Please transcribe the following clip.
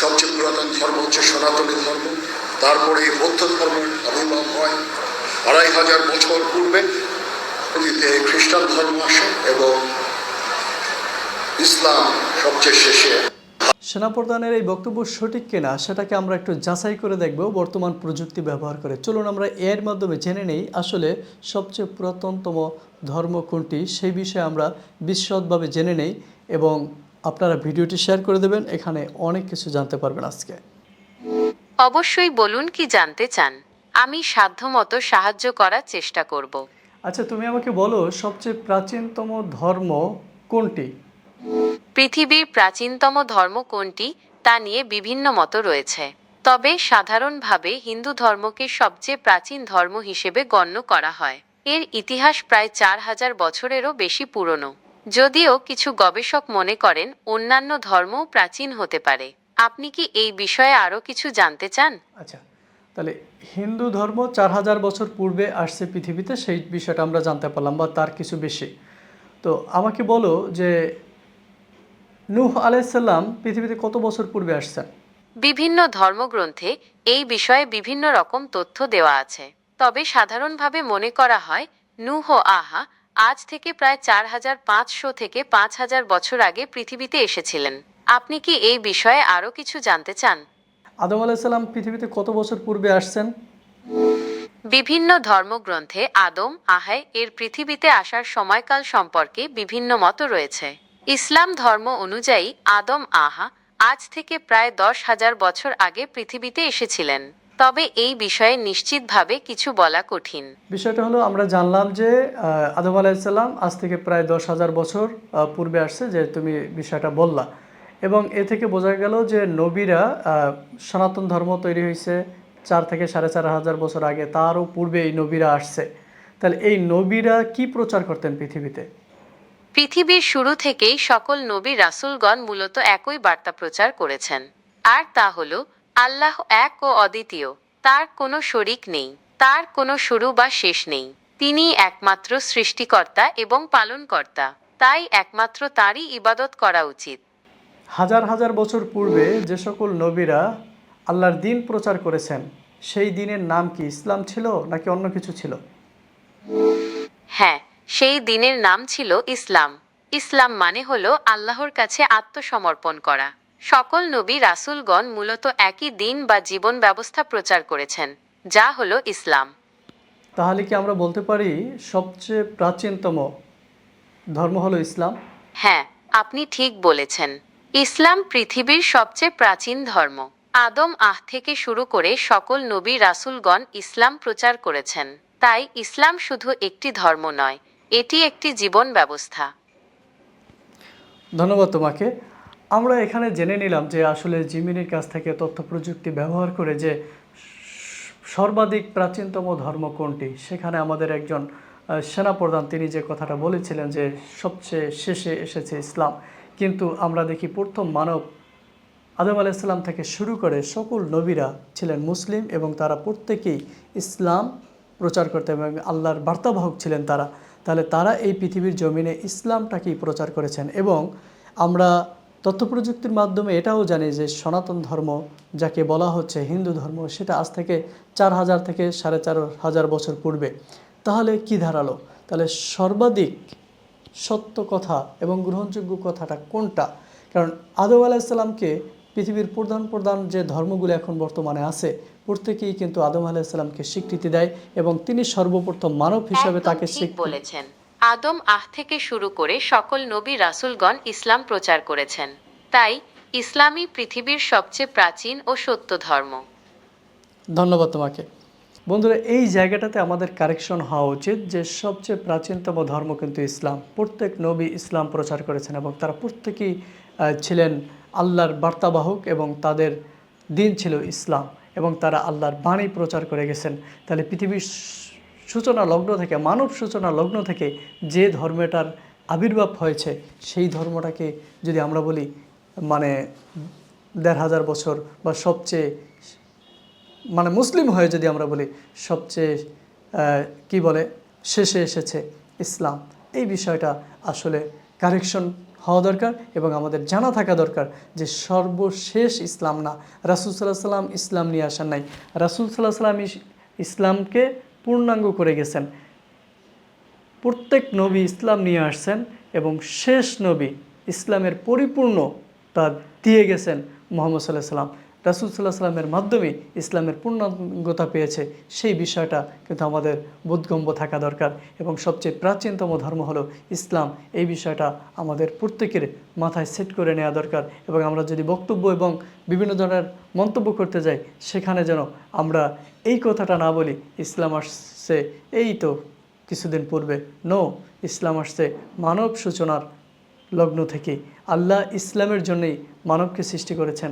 সবচেয়ে পুরাতন ধর্ম হচ্ছে সনাতনী ধর্ম। তারপরে এই বৌদ্ধ ধর্মের আবির্ভাব হয়। আড়াই হাজার বছর পূর্বে খ্রিস্টান ধর্ম আসে এবং ইসলাম সবচেয়ে শেষে সেনাপ্রধানের এই বক্তব্য সঠিক কিনা সেটাকে আমরা একটু যাচাই করে দেখব বর্তমান প্রযুক্তি ব্যবহার করে। চলুন আমরা এর মাধ্যমে জেনে নেই আসলে সবচেয়ে পুরাতনতম ধর্ম কোনটি সেই বিষয়ে আমরা বিশদভাবে জেনে নেই এবং আপনারা ভিডিওটি শেয়ার করে দেবেন এখানে অনেক কিছু জানতে পারবেন আজকে। অবশ্যই বলুন কি জানতে চান। আমি সাধ্যমতো সাহায্য করার চেষ্টা করব। আচ্ছা তুমি আমাকে বলো সবচেয়ে প্রাচীনতম ধর্ম কোনটি? পৃথিবীর প্রাচীনতম ধর্ম কোনটি তা নিয়ে বিভিন্ন মত রয়েছে। তবে সাধারণভাবে হিন্দু ধর্মকে সবচেয়ে প্রাচীন ধর্ম হিসেবে গণ্য করা হয়। এর ইতিহাস প্রায় চার হাজার বছরেরও বেশি পুরনো। যদিও কিছু গবেষক মনে করেন অন্যান্য ধর্মও প্রাচীন হতে পারে। আপনি কি এই বিষয়ে আরও কিছু জানতে চান? আচ্ছা তাহলে হিন্দু ধর্ম চার হাজার বছর পূর্বে আসছে পৃথিবীতে সেই বিষয়টা আমরা জানতে পারলাম বা তার কিছু বেশি। তো আমাকে বলো যে নূহ আলাইসাল্লাম পৃথিবীতে কত বছর পূর্বে আসছেন? বিভিন্ন ধর্মগ্রন্থে এই বিষয়ে বিভিন্ন রকম তথ্য দেওয়া আছে। তবে সাধারণভাবে মনে করা হয় নূহ আহা আজ থেকে প্রায় চার হাজার পাঁচশো থেকে পাঁচ হাজার বছর আগে পৃথিবীতে এসেছিলেন। আপনি কি এই বিষয়ে আরও কিছু জানতে চান? আদম আলাইসাল্লাম পৃথিবীতে কত বছর পূর্বে আসছেন? বিভিন্ন ধর্মগ্রন্থে আদম আহায় এর পৃথিবীতে আসার সময়কাল সম্পর্কে বিভিন্ন মত রয়েছে। ইসলাম ধর্ম অনুযায়ী আদম আহা আজ থেকে প্রায় দশ হাজার বছর আগে পৃথিবীতে এসেছিলেন। তবে এই বিষয়ে নিশ্চিতভাবে কিছু বলা কঠিন। বিষয়টা হলো আমরা জানলাম যে আদম আলাইসাল্লাম আজ থেকে প্রায় দশ হাজার বছর পূর্বে আসছে যে তুমি বিষয়টা বললা। এবং এ থেকে বোঝা গেল যে নবীরা সনাতন ধর্ম তৈরি হয়েছে চার থেকে সাড়ে চার হাজার বছর আগে তারও পূর্বে এই নবীরা আসছে। তাহলে এই নবীরা কি প্রচার করতেন পৃথিবীতে? পৃথিবীর শুরু থেকেই সকল নবী রাসুলগণ মূলত একই বার্তা প্রচার করেছেন। আর তা হল আল্লাহ এক ও অদ্বিতীয়। তার কোনো শরিক নেই তার কোনো শুরু বা শেষ নেই। তিনি একমাত্র সৃষ্টিকর্তা এবং পালনকর্তা। তাই একমাত্র তারই ইবাদত করা উচিত। হাজার হাজার বছর পূর্বে যে সকল নবীরা আল্লাহর দিন প্রচার করেছেন সেই দিনের নাম কি ইসলাম ছিল নাকি অন্য কিছু ছিল? হ্যাঁ সেই দিনের নাম ছিল ইসলাম। ইসলাম মানে হলো আল্লাহর কাছে আত্মসমর্পণ করা। সকল নবী রাসূলগণ মূলত একই দিন বা জীবন ব্যবস্থা প্রচার করেছেন যা হলো ইসলাম। তাহলে কি আমরা বলতে পারি সবচেয়ে প্রাচীনতম ধর্ম হলো ইসলাম? হ্যাঁ আপনি ঠিক বলেছেন। ইসলাম পৃথিবীর সবচেয়ে প্রাচীন ধর্ম। আদম আহ থেকে শুরু করে সকল নবী রাসুলগণ ইসলাম প্রচার করেছেন। তাই ইসলাম শুধু একটি ধর্ম নয় এটি একটি জীবন ব্যবস্থা। ধন্যবাদ তোমাকে। আমরা এখানে জেনে নিলাম যে আসলে জিমিনির কাছ থেকে তথ্য প্রযুক্তি ব্যবহার করে যে সর্বাধিক প্রাচীনতম ধর্ম কোনটি? সেখানে আমাদের একজন সেনাপ্রধান, তিনি যে কথাটা বলেছিলেন যে সবচেয়ে শেষে এসেছে ইসলাম। কিন্তু আমরা দেখি প্রথম মানব আদম আলাইসাল্লাম থেকে শুরু করে সকল নবীরা ছিলেন মুসলিম এবং তারা প্রত্যেকেই ইসলাম প্রচার করতে এবং আল্লাহর বার্তাবাহক ছিলেন তারা। তাহলে তারা এই পৃথিবীর জমিনে ইসলামটাকেই প্রচার করেছেন এবং আমরা তথ্য প্রযুক্তির মাধ্যমে এটাও জানি যে সনাতন ধর্ম যাকে বলা হচ্ছে হিন্দু ধর্ম সেটা আজ থেকে চার হাজার থেকে সাড়ে চার হাজার বছর পূর্বে। তাহলে কি ধারালো? তাহলে সর্বাধিক সত্য কথা এবং গ্রহণযোগ্য কথাটা কোনটা? কারণ আদম আলাইসাল্লামকে পৃথিবীর প্রধান প্রধান যে ধর্মগুলো এখন বর্তমানে আছে প্রত্যেকেই কিন্তু আদম আলাইসাল্লামকে স্বীকৃতি দেয় এবং তিনি সর্বপ্রথম মানব হিসাবে তাকে বলেছেন। আদম আহ থেকে শুরু করে সকল নবী রাসূলগণ ইসলাম প্রচার করেছেন। তাই ইসলামই পৃথিবীর সবচেয়ে প্রাচীন ও সত্য ধর্ম। ধন্যবাদ তোমাকে। বন্ধুরা, এই জায়গাটাতে আমাদের কারেকশন হওয়া উচিত যে সবচেয়ে প্রাচীনতম ধর্ম কিন্তু ইসলাম। প্রত্যেক নবী ইসলাম প্রচার করেছেন এবং তারা প্রত্যেকেই ছিলেন আল্লাহর বার্তাবাহক এবং তাদের দিন ছিল ইসলাম এবং তারা আল্লাহর বাণী প্রচার করে গেছেন। তাহলে পৃথিবীর সূচনা লগ্ন থেকে, মানব সূচনা লগ্ন থেকে যে ধর্মটার আবির্ভাব হয়েছে, সেই ধর্মটাকে যদি আমরা বলি মানে দেড় হাজার বছর বা সবচেয়ে মানে মুসলিম হয়ে যদি আমরা বলি, সবচেয়ে কি বলে, শেষে এসেছে ইসলাম। এই বিষয়টা আসলে কারেকশন হওয়া দরকার এবং আমাদের জানা থাকা দরকার যে সর্বশেষ ইসলাম না। রাসুল সাল্লাহ সাল্লাম ইসলাম নিয়ে আসেন নাই। রাসুল সাল্লাহ সাল্লাম ইস- ইসলামকে পূর্ণাঙ্গ করে গেছেন। প্রত্যেক নবী ইসলাম নিয়ে আসছেন এবং শেষ নবী ইসলামের পরিপূর্ণ তা দিয়ে গেছেন মোহাম্মদ সাল্লাহ সাল্লাম রাসুল সাল্লাহ সাল্লামের মাধ্যমে ইসলামের পূর্ণাঙ্গতা পেয়েছে, সেই বিষয়টা কিন্তু আমাদের বোধগম্য থাকা দরকার। এবং সবচেয়ে প্রাচীনতম ধর্ম হলো ইসলাম। এই বিষয়টা আমাদের প্রত্যেকের মাথায় সেট করে নেওয়া দরকার। এবং আমরা যদি বক্তব্য এবং বিভিন্ন ধরনের মন্তব্য করতে যাই, সেখানে যেন আমরা এই কথাটা না বলি, ইসলাম আসছে, এই তো কিছুদিন পূর্বে। নো ইসলাম আসছে মানব সূচনার লগ্ন থেকে। আল্লাহ ইসলামের জন্যই মানবকে সৃষ্টি করেছেন।